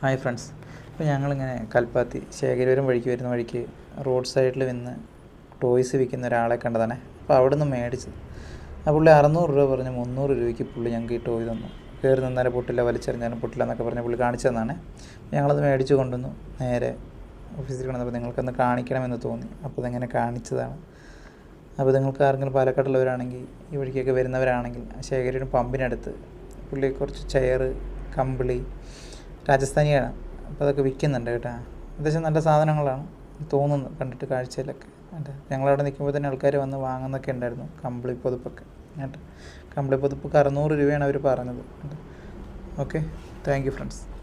Hi friends ഇപ്പോൾ ഞങ്ങളിങ്ങനെ കൽപ്പാത്തി ശേഖരപുരം വഴിക്ക് വരുന്ന വഴിക്ക് റോഡ് സൈഡിൽ നിന്ന് ടോയ്സ് വിൽക്കുന്ന ഒരാളെ കണ്ടതാണ്. അപ്പോൾ അവിടെ നിന്ന് മേടിച്ചത് ആ പുള്ളി അറുന്നൂറ് രൂപ പറഞ്ഞ് മുന്നൂറ് രൂപയ്ക്ക് പുള്ളി ഞങ്ങൾക്ക് ഈ ടോയ് തന്നു. കയറി നിന്നാലും പൊട്ടില്ല വലിച്ചെറിഞ്ഞാലും പൊട്ടില്ല എന്നൊക്കെ പറഞ്ഞ് പുള്ളി കാണിച്ചു തന്നാണ്. ഞങ്ങളത് മേടിച്ച് കൊണ്ടുവന്നു. നേരെ ഓഫീസിൽ കൊണ്ടുവന്നപ്പോൾ നിങ്ങൾക്കൊന്ന് കാണിക്കണമെന്ന് തോന്നി. അപ്പോൾ അതെങ്ങനെ കാണിച്ചതാണ്? അപ്പോൾ നിങ്ങൾക്ക് ആരെങ്കിലും പാലക്കാട്ടുള്ളവരാണെങ്കിൽ ഈ വഴിക്കൊക്കെ വരുന്നവരാണെങ്കിൽ ശേഖരയുടെ പമ്പിനടുത്ത് പുള്ളി കുറച്ച് ചെയർ കമ്പിളി രാജസ്ഥാനിയാണ്. അപ്പോൾ അതൊക്കെ വിൽക്കുന്നുണ്ട് കേട്ടോ. അത്യാവശ്യം നല്ല സാധനങ്ങളാണ്. തോന്നുന്നു കണ്ടിട്ട് കാഴ്ചയിലൊക്കെ. കേട്ടോ ഞങ്ങളവിടെ നിൽക്കുമ്പോൾ തന്നെ ആൾക്കാർ വന്ന് വാങ്ങുന്നൊക്കെ ഉണ്ടായിരുന്നു. കമ്പിളി പൊതുപ്പൊക്കെ. കേട്ടോ. കമ്പിളി പൊതുപ്പൊക്കെ അറുന്നൂറ് രൂപയാണ് അവർ പറഞ്ഞത്. കേട്ടോ ഓക്കെ. Thank you friends.